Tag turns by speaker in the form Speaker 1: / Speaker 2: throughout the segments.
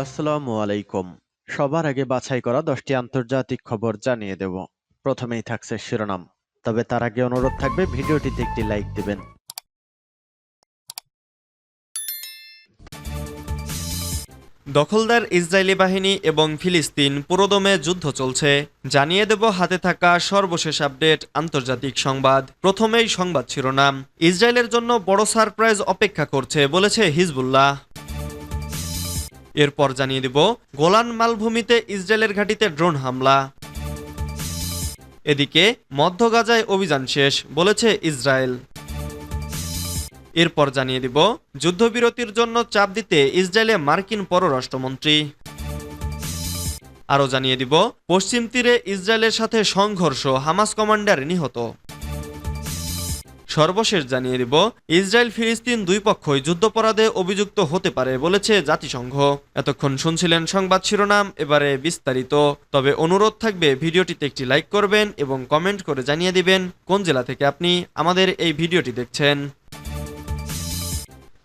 Speaker 1: আসসালামু আলাইকুম। সবার আগে বাছাই করা দশটি আন্তর্জাতিক খবর জানিয়ে দেব। প্রথমেই থাকছে শিরোনাম। তবে তার আগে অনুরোধ থাকবে, ভিডিওটিতে একটি লাইক দিবেন।
Speaker 2: দখলদার ইসরায়েলি বাহিনী এবং ফিলিস্তিন পুরোদমে যুদ্ধ চলছে। জানিয়ে দেব, হাতে থাকা সর্বশেষ আপডেট, আন্তর্জাতিক সংবাদ। প্রথমেই সংবাদ শিরোনাম। ইসরায়েলের জন্য বড় সারপ্রাইজ অপেক্ষা করছে বলেছে হিজবুল্লাহ। এরপর জানিয়ে দিব, গোলান মালভূমিতে ইসরায়েলের ঘাঁটিতে ড্রোন হামলা। এদিকে, মধ্য গাজায় অভিযান শেষ, বলেছে ইসরায়েল। এরপর জানিয়ে দিব, যুদ্ধবিরতির জন্য চাপ দিতে ইসরায়েলে মার্কিন পররাষ্ট্রমন্ত্রী। আরও জানিয়ে দিব, পশ্চিম তীরে ইসরায়েলের সাথে সংঘর্ষ, হামাস কমান্ডার নিহত। সর্বশেষ জানিয়ে দিব, ইসরায়েল ফিলিস্তিন দুই পক্ষই যুদ্ধপরাধে অভিযুক্ত হতে পারে বলেছে জাতিসংঘ। এতক্ষণ শুনছিলেন সংবাদ শিরোনাম, এবারে বিস্তারিত। তবে অনুরোধ থাকবে, ভিডিওটিতে একটি লাইক করবেন এবং কমেন্ট করে জানিয়ে দিবেন কোন জেলা থেকে আপনি আমাদের এই ভিডিওটি দেখছেন।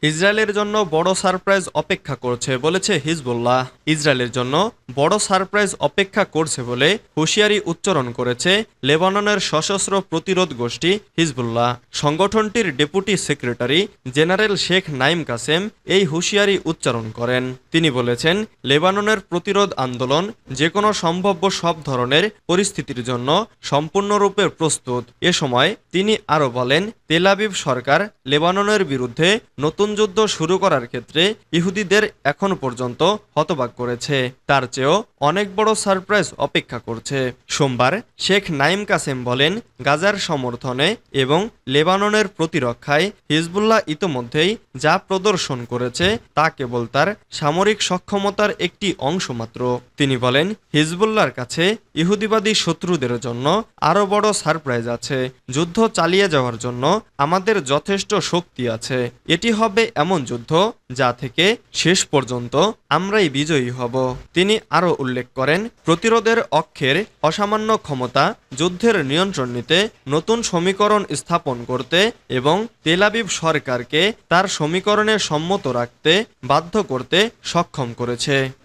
Speaker 2: ইসরায়েলের জন্য বড় সারপ্রাইজ অপেক্ষা করছে বলেছে হিজবুল্লাহ। ইসরায়েলের জন্য বড় সারপ্রাইজ অপেক্ষা করছে বলে হুঁশিয়ারি উচ্চারণ করেছে লেবাননের সশস্ত্র প্রতিরোধ গোষ্ঠী হিজবুল্লাহ। সংগঠনটির deputy secretary general Sheikh Naim Qassem এই হুঁশিয়ারি উচ্চারণ করেন। তিনি বলেছেন, লেবাননের প্রতিরোধ আন্দোলন যে কোনো সম্ভাব্য সব ধরনের পরিস্থিতির জন্য সম্পূর্ণরূপে প্রস্তুত। এ সময় তিনি আরও বলেন তেলাবিব সরকার লেবাননের বিরুদ্ধে নতুন যুদ্ধ শুরু করার ক্ষেত্রে ইহুদিদের এখন পর্যন্ত হতবাক করেছে। তার চেয়েও অনেক বড় সারপ্রাইজ অপেক্ষা করছে। সোমবার শেখ নাইম কাসেম বলেন, গাজার সমর্থনে এবং লেবাননের প্রতিরক্ষায় হিজবুল্লাহ ইতোমধ্যেই যা প্রদর্শন করেছে তা কেবল তার সামরিক সক্ষমতার একটি অংশ মাত্র। তিনি বলেন, হিজবুল্লাহর কাছে ইহুদিবাদী শত্রুদের জন্য আরও বড় সারপ্রাইজ আছে। যুদ্ধ চালিয়ে যাওয়ার জন্য আমাদের যথেষ্ট শক্তি আছে। এটি হবে এমন যুদ্ধ যা থেকে শেষ পর্যন্ত আমরাই বিজয়ী হব। তিনি আরও উল্লেখ করেন, প্রতিরোধের অক্ষের অসামান্য ক্ষমতা যুদ্ধের নিয়ন্ত্রণ নিতে নতুন সমীকরণ স্থাপন করতে এবং তেলাবিব সরকারকে তার সমীকরণে সম্মত রাখতে বাধ্য করতে সক্ষম করেছে।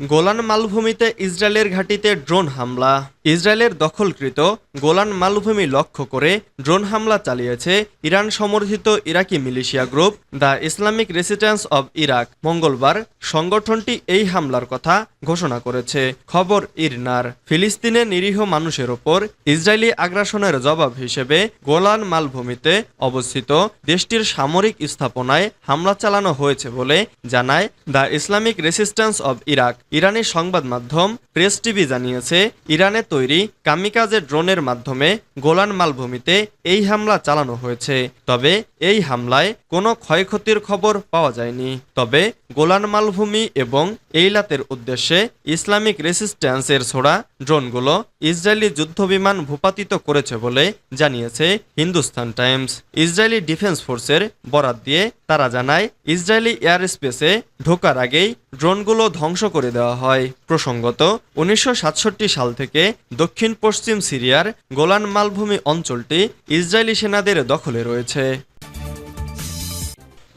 Speaker 2: গোলান মালভূমিতে ইসরায়েলের ঘাঁটিতে ড্রোন হামলা। ইসরায়েলের দখলকৃত গোলান মালভূমি লক্ষ্য করে ড্রোন হামলা চালিয়েছে ইরান সমর্থিত Iraqi militia group the Islamic resistance of Iraq. মঙ্গলবার সংগঠনটি এই হামলার কথা ঘোষণা করেছে। খবর ইরনার। ফিলিস্তিনে নিরীহ মানুষের ওপর ইসরায়েলি আগ্রাসনের জবাব হিসেবে গোলান মালভূমিতে অবস্থিত দেশটির সামরিক স্থাপনায় হামলা চালানো হয়েছে বলে জানায় the Islamic resistance of Iraq. ইরানি সংবাদ মাধ্যম প্রেস টিভি জানিয়েছে, ইরানে তৈরি কামিকাজে ড্রোনের মাধ্যমে গোলান মালভূমিতে এই হামলা চালানো হয়েছে। তবে এই হামলায় কোনো ক্ষয়ক্ষতির খবর পাওয়া যায়নি। তবে গোলান মালভূমি এবং এইলাতের উদ্দেশ্যে ইসলামিক রেসিস্ট্যান্সের ছোড়া ড্রোনগুলো ইসরায়েলি যুদ্ধবিমান ভূপাতিত করেছে বলে জানিয়েছে হিন্দুস্তান টাইমস। ইসরায়েলি ডিফেন্স ফোর্সের বরাত দিয়ে তারা জানায়, ইসরায়েলি এয়ার স্পেসে ঢোকার আগেই ড্রোনগুলো ধ্বংস করে দেওয়া হয়। প্রসঙ্গত, উনিশশো সাতষট্টি সাল থেকে দক্ষিণ পশ্চিম সিরিয়ার গোলান মালভূমি অঞ্চলটি ইসরায়েলি সেনাদের দখলে রয়েছে।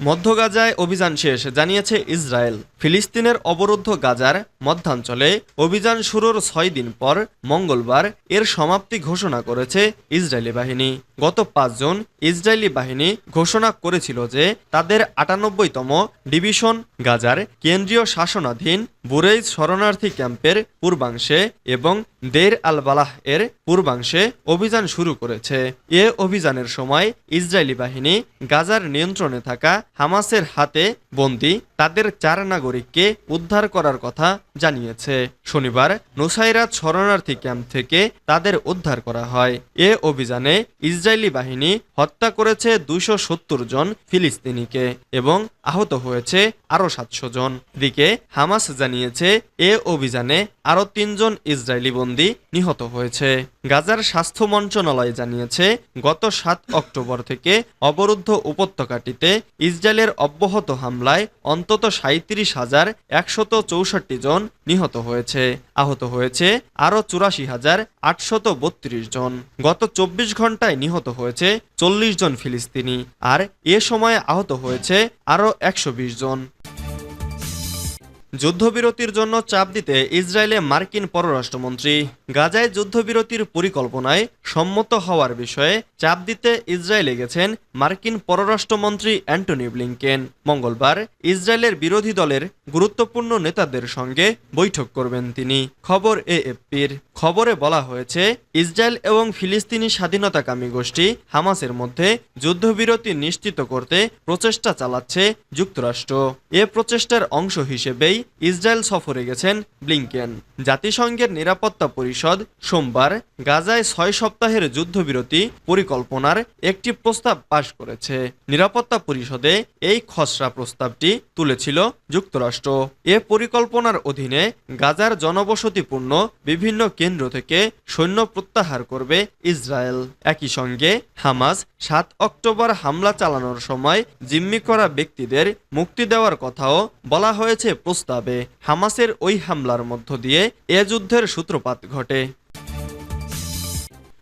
Speaker 2: মধ্য গাজায় অভিযান শেষ, জানিয়েছে ইসরায়েল। ফিলিস্তিনের অবরুদ্ধ গাজার মধ্যাঞ্চলে অভিযান শুরুর ছয় দিন পর মঙ্গলবার এর সমাপ্তি ঘোষণা করেছে ইসরায়েলি বাহিনী। গত পাঁচ জুন ইসরায়েলি বাহিনী ঘোষণা করেছিল যে তাদের আটানব্বইতম ডিভিশন গাজার কেন্দ্রীয় শাসনাধীন বুরেইজ শরণার্থী ক্যাম্পের পূর্বাংশে এবং দের আল বালাহ এর পূর্বাংশে অভিযান শুরু করেছে। এ অভিযানের সময় ইসরায়েলি বাহিনী গাজার নিয়ন্ত্রণে থাকা হামাসের হাতে বন্দি তাদের চার নাগরিককে উদ্ধার করার কথা জানিয়েছে, শনিবার নুসাইরাত শরণার্থী ক্যাম্প থেকে তাদের উদ্ধার করা হয়। এ অভিযানে ইসরায়েলি বাহিনী হত্যা করেছে দুইশো সত্তর জন ফিলিস্তিনিকে এবং আহত হয়েছে আরও সাতশো জন। এদিকে হামাস জানিয়েছে, এ অভিযানে আরও তিনজন ইসরায়েলি বন্দী নিহত হয়েছে। গাজার স্বাস্থ্য মন্ত্রণালয় জানিয়েছে, গত সাত অক্টোবর থেকে অবরুদ্ধ উপত্যকাটিতে ইসরায়েলের অব্যাহত হামলায় অন্তত সাঁত্রিশ হাজার একশত চৌষট্টি জন নিহত হয়েছে, আহত হয়েছে আরও চুরাশি হাজার আটশত বত্রিশ জন। গত চব্বিশ ঘন্টায় নিহত হয়েছে চল্লিশ জন ফিলিস্তিনি, আর এ সময়ে আহত হয়েছে আরও একশো বিশ জন। যুদ্ধবিরতির জন্য চাপ দিতে ইসরায়েলে মার্কিন পররাষ্ট্রমন্ত্রী গাজায় যুদ্ধবিরতির পরিকল্পনায় সম্মত হওয়ার বিষয়ে চাপ দিতে ইসরায়েলে গেছেন মার্কিন পররাষ্ট্রমন্ত্রী অ্যান্টনি ব্লিংকেন। মঙ্গলবার ইসরায়েলের বিরোধী দলের গুরুত্বপূর্ণ নেতাদের সঙ্গে বৈঠক করবেন তিনি। খবর এএফপির। খবরে বলা হয়েছে, ইসরায়েল এবং ফিলিস্তিনি স্বাধীনতাকামী গোষ্ঠী হামাসের মধ্যে যুদ্ধবিরতি নিশ্চিত করতে প্রচেষ্টা চালাচ্ছে যুক্তরাষ্ট্র। এ প্রচেষ্টার অংশ হিসেবেই ইসরায়েল সফরে গেছেন ব্লিংকেন। জাতিসংঘের নিরাপত্তা পরিষদ সোমবার গাজায় ছয় সপ্তাহের যুদ্ধবিরতি পরিকল্পনার একটি প্রস্তাব পাশ করেছে। নিরাপত্তা পরিষদে এই খসড়া প্রস্তাবটি তুলেছিল যুক্তরাষ্ট্র। এ পরিকল্পনার অধীনে গাজার জনবসতিপূর্ণ বিভিন্ন কেন্দ্র থেকে সৈন্য প্রত্যাহার করবে ইসরায়েল। একই সঙ্গে হামাস সাত অক্টোবর হামলা চালানোর সময় জিম্মি করা ব্যক্তিদের মুক্তি দেওয়ার কথাও বলা হয়েছে প্রস্তাবে। হামাসের ওই হামলার মধ্য দিয়ে এ যুদ্ধের সূত্রপাত ঘটে।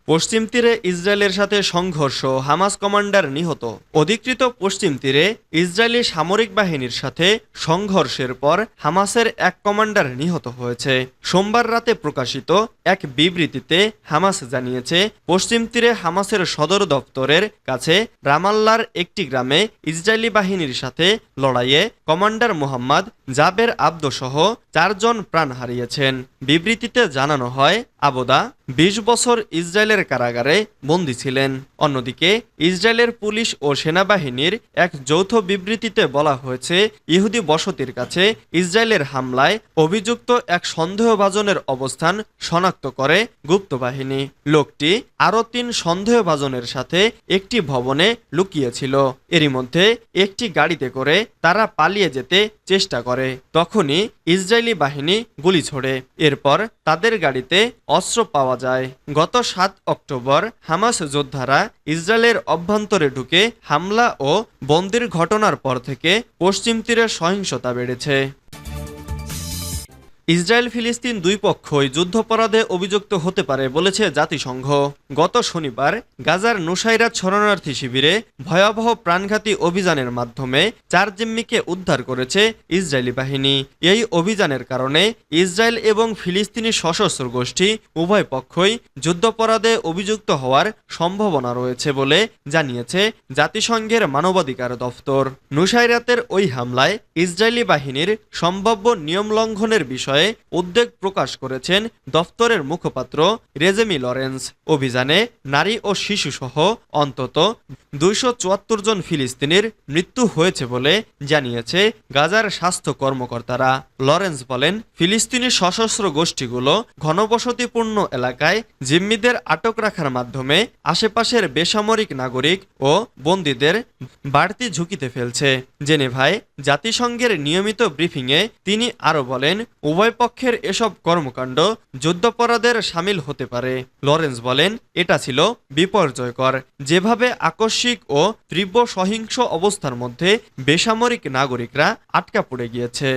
Speaker 2: পশ্চিম তীরে ইসরায়েলের সাথে সংঘর্ষ, হামাস কমান্ডার নিহত। অধিকৃত পশ্চিম তীরে ইসরায়েলি সামরিক বাহিনীর সাথে সংঘর্ষের পর হামাসের এক কমান্ডার নিহত হয়েছে। সোমবার রাতে প্রকাশিত এক বিবৃতিতে হামাস জানিয়েছে, পশ্চিম তীরে হামাসের সদর দপ্তরের কাছে রামাল্লার একটি গ্রামে ইসরায়েলি বাহিনীর সাথে লড়াইয়ে কমান্ডার মোহাম্মদ জাবের আব্দসহ চারজন প্রাণ হারিয়েছেন। বিবৃতিতে জানানো হয় আবদা বিশ বছর ইসরায়েলের কারাগারে বন্দী ছিলেন। অন্যদিকে, ইসরায়েলের পুলিশ ও সেনাবাহিনীর এক যৌথ বিবৃতিতে বলা হয়েছে, ইহুদি বসতির কাছে ইসরায়েলের হামলায় অভিযুক্ত এক সন্দেহভাজনের অবস্থান শনাক্ত করে গুপ্ত বাহিনী। লোকটি আরও তিন সন্দেহভাজনের সাথে একটি ভবনে লুকিয়েছিল। এরই মধ্যে একটি গাড়িতে করে তারা পালিয়ে যেতে চেষ্টা করে। তখনই ইসরায়েলি বাহিনী গুলি ছোড়ে। এরপর তাদের গাড়িতে অস্ত্র পাওয়া যায়। গত সাত অক্টোবর হামাস যোদ্ধারা ইসরায়েলের অভ্যন্তরে ঢুকে হামলা ও বন্দির ঘটনার পর থেকে পশ্চিম তীরে সহিংসতা বেড়েছে। ইসরায়েল ফিলিস্তিন দুই পক্ষই যুদ্ধপরাধে অভিযুক্ত হতে পারে বলেছে জাতিসংঘ। গত শনিবার গাজার নুসাইরাত শরণার্থী শিবিরে ভয়াবহ প্রাণঘাতী অভিযানের মাধ্যমে চার জিম্মিকে উদ্ধার করেছে ইসরায়েলি বাহিনী। এই অভিযানের কারণে ইসরায়েল এবং ফিলিস্তিনি সশস্ত্র গোষ্ঠী উভয় পক্ষই যুদ্ধপরাধে অভিযুক্ত হওয়ার সম্ভাবনা রয়েছে বলে জানিয়েছে জাতিসংঘের মানবাধিকার দফতর। নুসাইরাতের ওই হামলায় ইসরায়েলি বাহিনীর সম্ভাব্য নিয়ম লঙ্ঘনের বিষয়ে উদ্বেগ প্রকাশ করেছেন দফতরের মুখপাত্র রেজেমি লরেন্স। অভিযানে নারী ও শিশুসহ অন্তত দুইশো চুয়াত্তর জন ফিলিস্তিনির মৃত্যু হয়েছে বলে জানিয়েছে গাজার স্বাস্থ্য কর্মকর্তারা। লরেন্স বলেন, ফিলিস্তিনি সশস্ত্র গোষ্ঠীগুলো ঘনবসতিপূর্ণ এলাকায় জিম্মিদের আটক রাখার মাধ্যমে আশেপাশের বেসামরিক নাগরিক ও বন্দীদের বাড়তি ঝুঁকিতে ফেলছে। জেনেভায় জাতিসংঘের নিয়মিত ব্রিফিংয়ে তিনি আরও বলেন উভয় পক্ষের এসব কর্মকাণ্ড যুদ্ধাপরাধের সামিল হতে পারে। লরেন্স বলেন, এটা ছিল বিপর্যয়কর। যেভাবে আকস্মিক ও তীব্র সহিংস অবস্থার মধ্যে বেসামরিক নাগরিকরা আটকা পড়ে গিয়েছে।